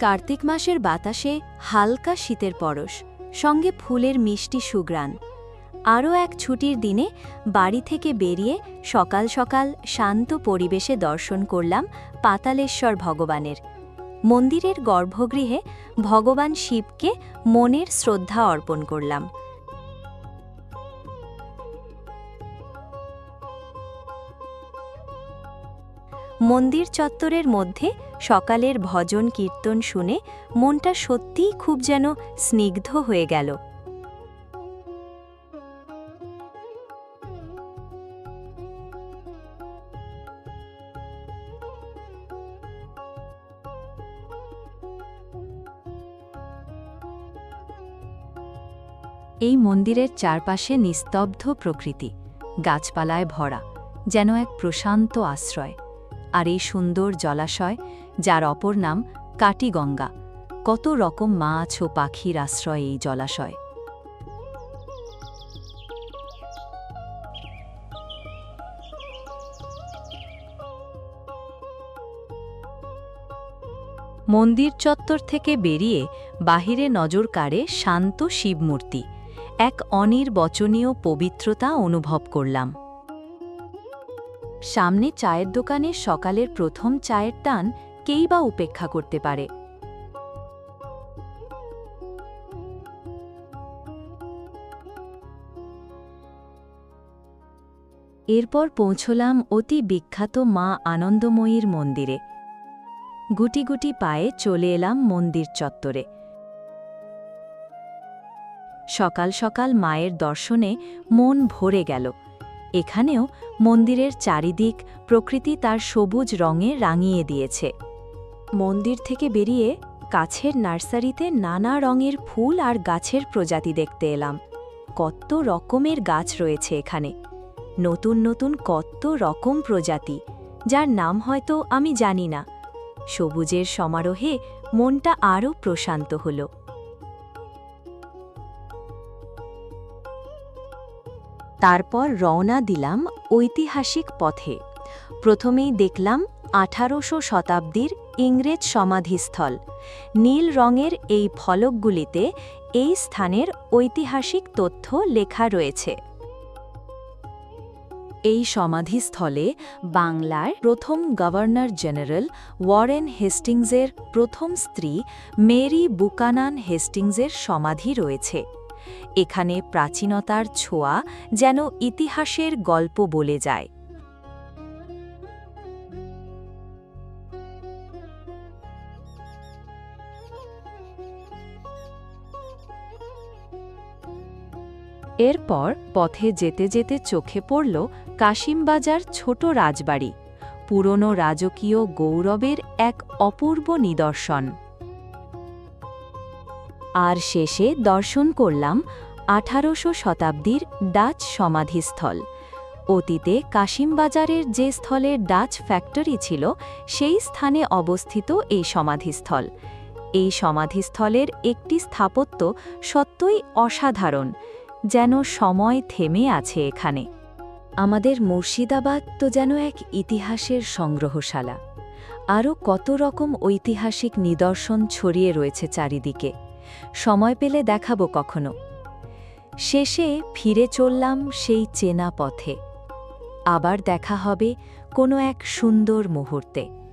কার্তিক মাসের বাতাসে হালকা শীতের পরশ, সঙ্গে ফুলের মিষ্টি সুগ্রাণ। আরও এক ছুটির দিনে বাড়ি থেকে বেরিয়ে সকাল সকাল শান্ত পরিবেশে দর্শন করলাম পাতালেশ্বর ভগবানের। মন্দিরের গর্ভগৃহে ভগবান শিবকে মনের শ্রদ্ধা অর্পণ করলাম। মন্দির চত্বরের মধ্যে সকালের ভজন কীর্তন শুনে মনটা সত্যিই খুব যেন স্নিগ্ধ হয়ে গেল। এই মন্দিরের চারপাশে নিস্তব্ধ প্রকৃতি, গাছপালায় ভরা, যেন এক প্রশান্ত আশ্রয়। আর এই সুন্দর জলাশয়, যার অপর নাম কাটিগঙ্গা। কত রকম মাছ ও পাখির আশ্রয় এই জলাশয়। মন্দির চত্বর থেকে বেরিয়ে বাহিরে নজর কাড়ে শান্ত শিবমূর্তি। এক অনির্বচনীয় পবিত্রতা অনুভব করলাম। সামনে চায়ের দোকানে সকালের প্রথম চায়ের টান কেই বা উপেক্ষা করতে পারে। এরপর পৌঁছলাম অতি বিখ্যাত মা আনন্দময়ীর মন্দিরে। গুটি গুটি পায়ে চলে এলাম মন্দির চত্বরে। সকাল সকাল মায়ের দর্শনে মন ভরে গেল। এখানেও মন্দিরের চারিদিক প্রকৃতি তার সবুজ রঙে রাঙিয়ে দিয়েছে। মন্দির থেকে বেরিয়ে কাছের নার্সারিতে নানা রঙের ফুল আর গাছের প্রজাতি দেখতে এলাম। কত রকমের গাছ রয়েছে এখানে। নতুন নতুন কত রকম প্রজাতি, যার নাম হয়তো আমি জানি না। সবুজের সমারোহে মনটা আরও প্রশান্ত হলো। তারপর রওনা দিলাম ঐতিহাসিক পথে। প্রথমেই দেখলাম আঠারোশো শতাব্দীর ইংরেজ সমাধিস্থল। নীল রঙের এই ফলকগুলিতে এই স্থানের ঐতিহাসিক তথ্য লেখা রয়েছে। এই সমাধিস্থলে বাংলার প্রথম গভর্নর জেনারেল ওয়ারেন হেস্টিংসের প্রথম স্ত্রী মেরি বুকানান হেস্টিংসের সমাধি রয়েছে। এখানে প্রাচীনতার ছোঁয়া যেন ইতিহাসের গল্প বলে যায়। এরপর পথে যেতে যেতে চোখে পড়ল কাশিমবাজার ছোট রাজবাড়ি, পুরনো রাজকীয় গৌরবের এক অপূর্ব নিদর্শন। আর শেষে দর্শন করলাম আঠারোশো শতাব্দীর ডাচ সমাধিস্থল। অতীতে কাশিমবাজারের যে স্থলের ডাচ ফ্যাক্টরি ছিল, সেই স্থানে অবস্থিত এই সমাধিস্থল। এই সমাধিস্থলের একটি স্থাপত্য সত্যই অসাধারণ, যেন সময় থেমে আছে এখানে। আমাদের মুর্শিদাবাদ তো যেন এক ইতিহাসের সংগ্রহশালা। আরও কত রকম ঐতিহাসিক নিদর্শন ছড়িয়ে রয়েছে চারিদিকে। সময় পেলে দেখাবো কখনো। শেষে ফিরে চললাম সেই চেনা পথে। আবার দেখা হবে কোনো এক সুন্দর মুহূর্তে।